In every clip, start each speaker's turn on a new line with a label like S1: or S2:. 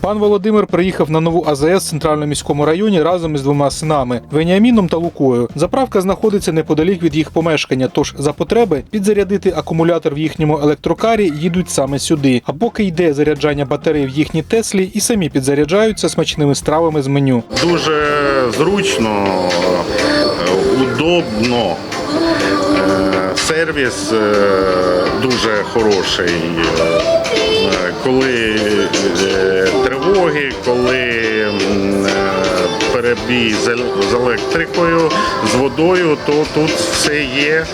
S1: Пан Володимир приїхав на нову АЗС в центральному міському районі разом із двома синами Веніаміном та Лукою. Заправка знаходиться неподалік від їх помешкання. Тож за потреби підзарядити акумулятор в їхньому електрокарі їдуть саме сюди. А поки йде заряджання батарей в їхній Теслі, і самі підзаряджаються смачними стравами з меню.
S2: Дуже зручно, е, удобно. Е, Сервіс е, дуже хороший. Коли перебій з з електрикою, з водою, то тут все є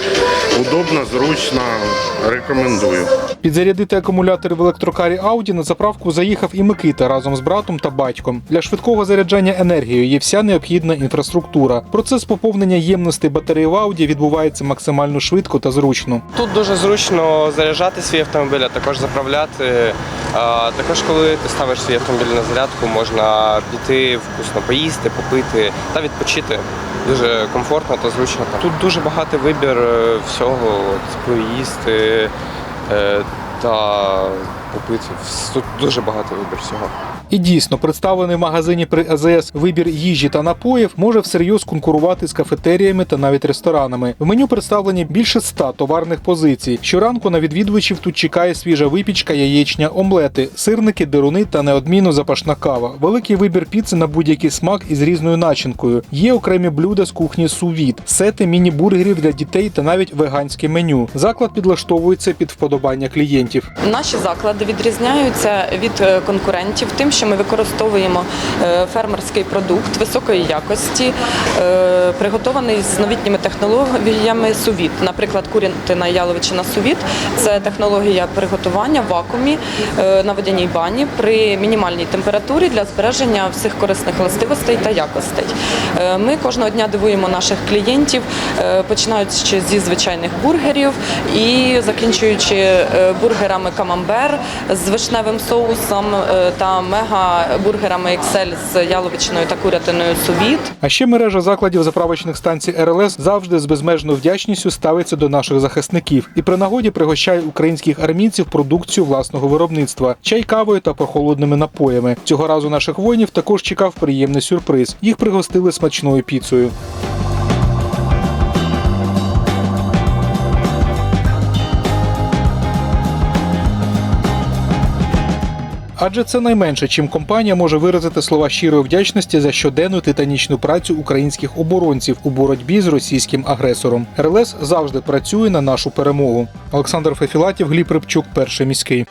S2: удобно, зручно. Рекомендую.
S1: Підзарядити акумулятори в електрокарі Audi на заправку заїхав і Микита разом з братом та батьком. Для швидкого заряджання енергією є вся необхідна інфраструктура. Процес поповнення ємностей батареї в Audi відбувається максимально швидко та зручно.
S3: Тут дуже зручно заряджати свій автомобіль, а також заправляти. А Також, коли ти ставиш свій автомобіль на зарядку, можна піти вкусно поїсти, попити та відпочити. Дуже комфортно та зручно. Тут дуже багатий вибір е, всього, от, поїсти е, та попити. Тут дуже багатий вибір всього.
S1: І дійсно, представлений в магазині при АЗС вибір їжі та напоїв може всерйоз конкурувати з кафетеріями та навіть ресторанами. В меню представлені більше ста товарних позицій. Щоранку на відвідувачів тут чекає свіжа випічка, яєчня, омлети, сирники, деруни та неодмінно запашна кава. Великий вибір піци на будь-який смак із різною начинкою. Є окремі блюда з кухні сувіт, сети міні-бургерів для дітей та навіть веганське меню. Заклад підлаштовується під вподобання клієнтів.
S4: Наші заклади відрізняються від е, конкурентів тим, що ми використовуємо е, фермерський продукт високої якості, е, приготований з новітніми технологіями сувіт. Наприклад, курятина яловичина сувіт це технологія приготування в вакуумі на водяній бані при мінімальній температурі для збереження всіх корисних властивостей та якостей. Ми кожного дня дивуємо наших клієнтів, починаючи зі звичайних бургерів і закінчуючи бургерами камамбер з вишневим соусом е, та мега-бургерами XL з яловичиною та курятиною сувіт.
S1: А ще мережа закладів заправочних станцій РЛС завжди з безмежною вдячністю ставиться до наших захисників і при нагоді пригощає українських армійців продукцію власного виробництва, чай кавою та прохолодними напоями. Цього разу наших воїнів також чекав приємний сюрприз. Їх пригостили смачною піцею. Адже це найменше, чим компанія може виразити слова щирої вдячності за щоденну титанічну працю українських оборонців у боротьбі з російським агресором. РЛС завжди працює на нашу перемогу. Олександр Фефілатів, Гліб Рибчук, перший міський.